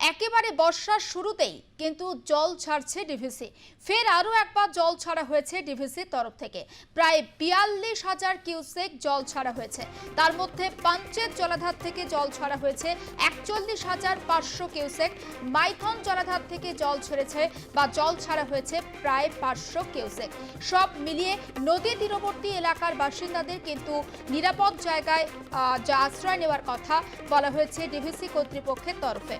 একেবারে বর্ষার শুরুতেই কিন্তু জল ছাড়ছে ডিভিসি ফের আরও একবার জল ছাড়া হয়েছে ডিভিসির তরফ থেকে। প্রায় বিয়াল্লিশ হাজার কিউসেক জল ছাড়া হয়েছে। তার মধ্যে পাঞ্চেত জলাধার থেকে জল ছাড়া হয়েছে একচল্লিশ হাজার পাঁচশো কিউসেক। মাইথন জলাধার থেকে জল ছেড়েছে বা জল ছাড়া হয়েছে প্রায় পাঁচশো কিউসেক। সব মিলিয়ে নদী তীরবর্তী এলাকার বাসিন্দাদের কিন্তু নিরাপদ জায়গায় যা আশ্রয় নেওয়ার কথা বলা হয়েছে ডিভিসি কর্তৃপক্ষের তরফে।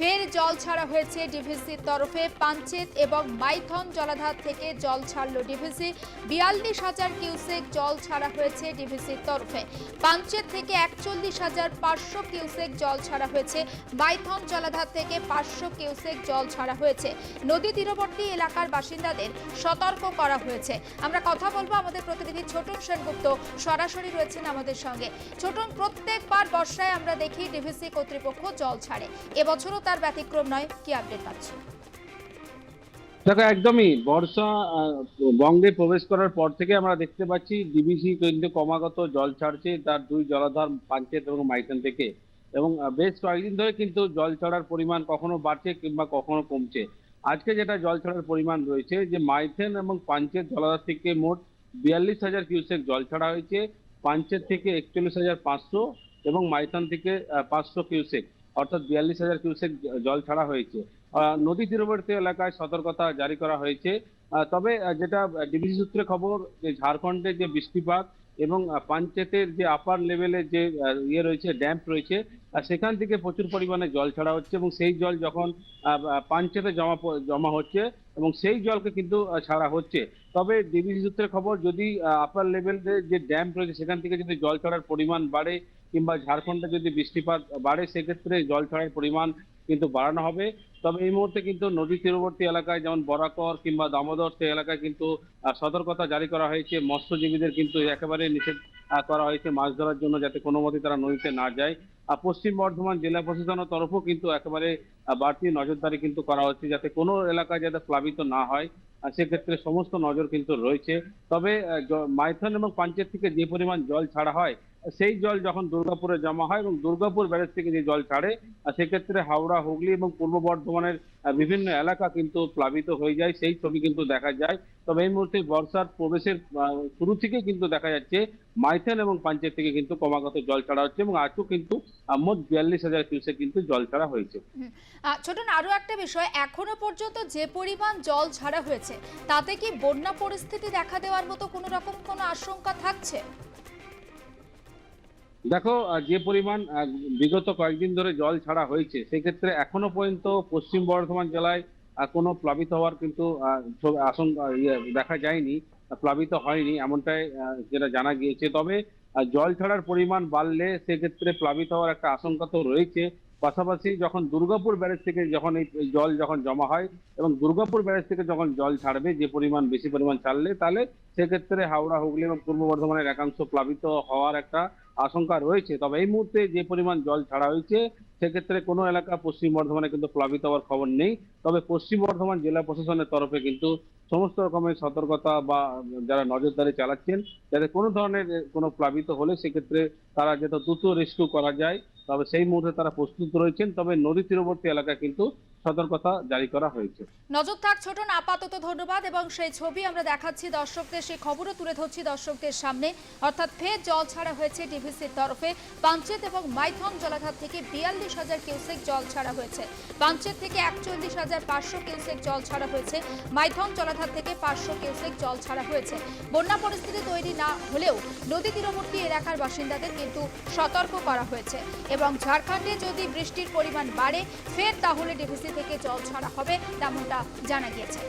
ফের জল ছাড়া হয়েছে ডিভিসির তরফে পাঞ্চেত এবং মাইথন জলাধার থেকে জল ছাড়ল ডিভিসি। বিয়াল্লিশ হাজার কিউসেক জল ছাড়া হয়েছে ডিভিসির তরফে। পাঞ্চেত থেকে একচল্লিশ হাজার পাঁচশো কিউসেক জল ছাড়া হয়েছে। মাইথন জলাধার থেকে পাঁচশো কিউসেক জল ছাড়া হয়েছে। নদী তীরবর্তী এলাকার বাসিন্দাদের সতর্ক করা হয়েছে। আমরা কথা বলব আমাদের প্রতিনিধি ছোটন সেনগুপ্ত। সরাসরি রয়েছেন আমাদের সঙ্গে। ছোটন, প্রত্যেকবার বর্ষায় আমরা দেখি ডিভিসি কর্তৃপক্ষ জল ছাড়ে। এবছরও তার ব্যতিক্রম নয়, কি আপডেট পাচ্ছি? দেখো, একদমই বর্ষা বঙ্গে প্রবেশ করার পর থেকে আমরা দেখতে পাচ্ছি ডিবিসি কিন্তু ক্রমাগত জল ছাড়ছে, তার দুই জলাধার পাঞ্চেত এবং মাইথন থেকে। এবং বেশ কয়েকদিন ধরে কিন্তু জল ছাড়ার পরিমাণ কখনো বাড়ছে কিংবা কখনো কমছে। আজকে যেটা জল ছাড়ার পরিমাণ রয়েছে, যে মাইথেন এবং পাঞ্চেত জলাধার থেকে মোট বিয়াল্লিশ হাজার কিউসেক জল ছাড়া হয়েছে পাঞ্চেত থেকে একচল্লিশ হাজার পাঁচশো এবং মাইথন থেকে পাঁচশো কিউসেক। অর্থাৎ বিয়াল্লিশ হাজার কিউসেক জল ছাড়া হয়েছে। নদী তীরবর্তী এলাকায় সতর্কতা জারি করা হয়েছে। তবে যেটা ডিবিসি সূত্রে খবর, যে ঝাড়খণ্ডে যে বৃষ্টিপাত এবং পাঞ্চেতের যে আপার লেভেলের যে ইয়ে রয়েছে ড্যাম্প রয়েছে সেখান থেকে প্রচুর পরিমাণে জল ছাড়া হচ্ছে এবং সেই জল যখন পাঞ্চেতে জমা জমা হচ্ছে এবং সেই জলকে কিন্তু ছাড়া হচ্ছে। তবে ডিবিসি সূত্রে খবর, যদি আপার লেভেলের যে ড্যাম্প রয়েছে, সেখান থেকে যদি জল ছাড়ার পরিমাণ বাড়ে কিংবা ঝাড়খণ্ডে যদি বৃষ্টিপাত বাড়ে, সেক্ষেত্রে জল ছাড়ার পরিমাণ কিন্তু বাড়ানো হবে। তবে এই মুহূর্তে কিন্তু নদী তীরবর্তী এলাকায়, যেমন বরাকর কিংবা দামোদর, সেই এলাকায় কিন্তু সতর্কতা জারি করা হয়েছে। মৎস্যজীবীদের কিন্তু একেবারে নিষেধ করা হয়েছে মাছ ধরার জন্য, যাতে কোনো মতে তারা নদীতে না যায়। আর পশ্চিম বর্ধমান জেলা প্রশাসনের তরফও কিন্তু একেবারে বাড়তি নজরদারি কিন্তু করা হচ্ছে, যাতে কোনো এলাকায় যাতে প্লাবিত না হয়। সেক্ষেত্রে সমস্ত নজর কিন্তু রয়েছে। তবে মাইথন এবং পাঞ্চেত থেকে যে পরিমাণ জল ছাড়া হয় সেই জল যখন দুর্গাপুরে জমা হয় এবং দুর্গাপুর ব্যারেজ থেকে যে জল ছাড়ে সেক্ষেত্রে হাওড়া, হুগলি এবং পূর্ব বর্ধমানের বিভিন্ন এলাকা কিন্তু প্লাবিত হয়ে যায়। সেই ছবি কিন্তু দেখা যায়। তবে এই মুহূর্তে বর্ষার প্রবেশের শুরু থেকে কিন্তু দেখা যাচ্ছে মাইথেন এবং পাঞ্চেত থেকে কিন্তু ক্রমাগত জল ছাড়া হচ্ছে এবং আজও কিন্তু মোট বিয়াল্লিশ হাজার কিউসে কিন্তু জল ছাড়া হয়েছে। ছোটন আরও একটা বিষয়। এখনও পর্যন্ত যে পরিমাণ জল ছাড়া হয়েছে, তাতে কি বন্যা পরিস্থিতি দেখা দেওয়ার মতো কোনো রকম কোনো আশঙ্কা থাকছে? দেখো যে পরিমাণ বিগত কয়েকদিন ধরে জল ছাড়া হয়েছে, সেক্ষেত্রে এখনও পর্যন্ত পশ্চিম বর্ধমান জেলায় কোনো প্লাবিত হওয়ার কিন্তু ইয়ে দেখা যায়নি প্লাবিত হয়নি, এমনটাই যেটা জানা গিয়েছে। তবে জল ছাড়ার পরিমাণ বাড়লে সেক্ষেত্রে প্লাবিত হওয়ার একটা আশঙ্কা তো রয়েছে। পাশাপাশি যখন দুর্গাপুর ব্যারেজ থেকে যখন এই জল যখন জমা হয় এবং দুর্গাপুর ব্যারেজ থেকে যখন জল ছাড়বে, যে পরিমাণ, বেশি পরিমাণ ছাড়লে, তাহলে সেক্ষেত্রে হাওড়া, হুগলি এবং পূর্ব বর্ধমানের একাংশ প্লাবিত হওয়ার একটা আশঙ্কা রয়েছে। তবে এই মুহূর্তে যে পরিমাণ জল ছাড়া হয়েছে, সেক্ষেত্রে কোনো এলাকা পশ্চিম বর্ধমানে কিন্তু প্লাবিত হওয়ার খবর নেই। তবে পশ্চিম বর্ধমান জেলা প্রশাসনের তরফে কিন্তু সমস্ত রকমের সতর্কতা বা যারা নজরদারি চালাচ্ছেন, যাতে কোনো ধরনের কোনো প্লাবিত হলে সেক্ষেত্রে তারা যাতে দ্রুত রেস্কিউ করা যায়। তবে সেই মুহূর্তে তারা প্রস্তুত রয়েছেন। তবে নদী তীরবর্তী এলাকা কিন্তু সতর্কতা জারি করা হয়েছে। নজর থাক ছোটন আপাতত ধন্যবাদ এবং সেই ছবি আমরা দেখাচ্ছি দর্শকদের, সেই খবরও তুলে ধরছি দর্শকদের সামনে। অর্থাৎ ফের জল ছাড়া হয়েছে ডিভিসির তরফে। পাঞ্চেত এবং মাইথন জলাধার থেকে বিয়াল্লিশ হাজার কিউসেক জল ছাড়া হয়েছে। পাঞ্চেত থেকে একচল্লিশ হাজার পাঁচশো কিউসেক জল ছাড়া হয়েছে। মাইথন জলাধার থেকে পাঁচশো কিউসেক জল ছাড়া হয়েছে। বন্যা পরিস্থিতি তৈরি না হলেও নদী তীরবর্তী এলাকার বাসিন্দাদের কিন্তু সতর্ক করা হয়েছে। এবং ঝাড়খণ্ডে যদি বৃষ্টির পরিমাণ বাড়ে, ফের তাহলে ডিভিসি থেকে জল ছড়া হবে তেমনটা জানা গিয়েছে।